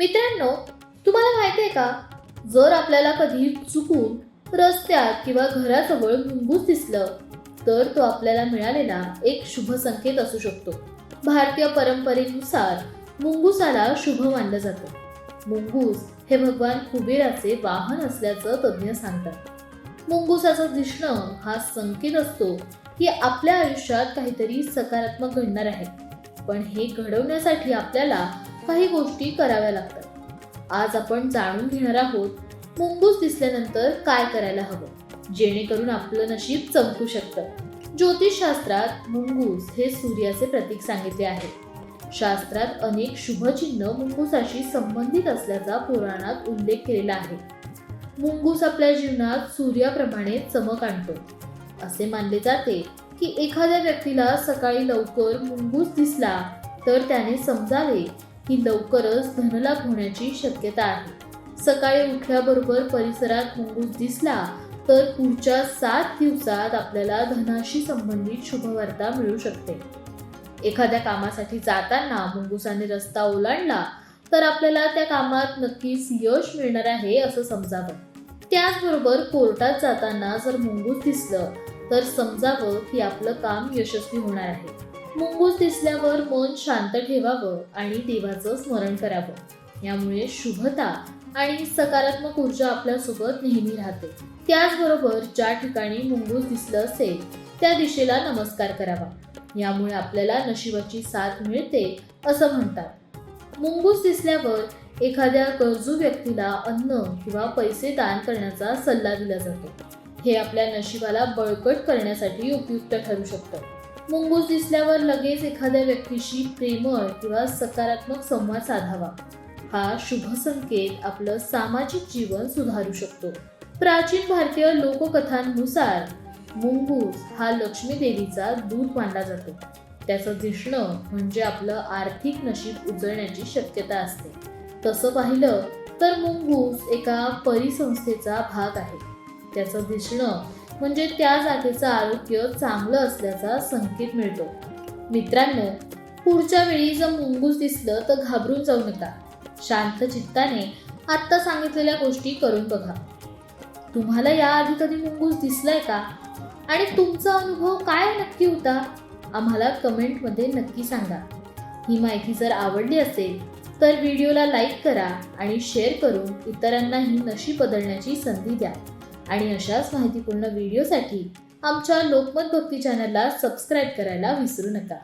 मित्रांनो तुम्हाला माहिती आहे का? जर आपल्याला कधी चुकून रस्त्यात किंवा घराजवळ मुंगूस दिसलं तर तो आपल्याला मिळालेला एक शुभ संकेत असू शकतो. भारतीय परंपरेनुसार मुंगूसाला शुभ मानलं जातं. मुंगूस हे भगवान कुबेराचे वाहन असल्याचं तज्ज्ञ सांगतात. मुंगुसाचं दिसणं हा संकेत असतो की आपल्या आयुष्यात काहीतरी सकारात्मक घडणार आहे. पण हे घडवण्यासाठी आपल्याला काही गोष्टी कराव्या लागतात. आज आपण जाणून घेणार आहोत मुंगूस दिसल्यानंतर काय करायला हवं जेणेकरून आपलं नशीब चमकू शकतं. ज्योतिषशास्त्रात मुंगूस हे सूर्याचे प्रतीक सांगितले आहे. शास्त्रात अनेक शुभचिन्ह मुंगूसाशी संबंधित असल्याचा पुराणात उल्लेख केलेला आहे. मुंगूस आपल्या जीवनात सूर्याप्रमाणे चमक आणतो. असे मानले जाते की एखाद्या व्यक्तीला सकाळी लवकर मुंगूस दिसला तर त्याने समजावे ही लवकरच धनलाभ होण्याची शक्यता आहे. सकाळी उठल्याबरोबर परिसरात मुंगूस दिसला तर पुढच्या सात दिवसात आपल्याला धनाशी संबंधित शुभवार्ता मिळू शकते. एखाद्या कामासाठी जाताना मुंगुसाने रस्ता ओलांडला तर आपल्याला त्या कामात नक्कीच यश मिळणार आहे असं समजावं. त्याचबरोबर कोर्टात जाताना जर मुंगूस दिसलं तर समजावं की आपलं काम यशस्वी होणार आहे. मुंगूस दिसल्यावर मन शांत ठेवावं आणि देवाचं स्मरण करावं. यामुळे शुभता आणि सकारात्मक ऊर्जा आपल्यासोबत नेहमी राहते. त्याचबरोबर ज्या ठिकाणी मुंगूस दिसलं असेल त्या दिशेला नमस्कार करावा. यामुळे आपल्याला नशिबाची साथ मिळते असं म्हणतात. मुंगूस दिसल्यावर एखाद्या गरजू व्यक्तीला अन्न किंवा पैसे दान करण्याचा सल्ला दिला जातो. हे आपल्या नशिबाला बळकट करण्यासाठी उपयुक्त ठरू शकतं. मुंगूस दिसल्यावर लगेच एखाद्या व्यक्तीशी प्रेमळ किंवा सकारात्मक संवाद साधावा. हा शुभ संकेत आपलं सामाजिक जीवन सुधारू शकतो. प्राचीन भारतीय लोककथांनुसार मुंगूस हा लक्ष्मी देवीचा दूध मानला जातो. त्याचं दिसणं म्हणजे आपलं आर्थिक नशीब उजळण्याची शक्यता असते. तसं पाहिलं तर मुंगूस एका परिसंस्थेचा भाग आहे. त्याचं दिसणं म्हणजे त्या जागेचं आरोग्य चांगलं असल्याचा संकेत मिळतो. मित्रांनो पुढच्या वेळी जर मुंगूस दिसलं तर घाबरून जाऊ नका. शांत चित्ताने आत्ता सांगितलेल्या गोष्टी करून बघा. तुम्हाला याआधी कधी मुंगूस दिसलाय का? आणि तुमचा अनुभव काय नक्की होता? आम्हाला कमेंटमध्ये नक्की सांगा. ही माहिती जर आवडली असेल तर व्हिडिओला लाईक करा आणि शेअर करून इतरांनाही नशीब बदलण्याची संधी द्या. आणि अशाच माहितीपूर्ण व्हिडिओसाठी आमच्या लोकमत भक्ती चॅनलला सबस्क्राईब करायला विसरू नका.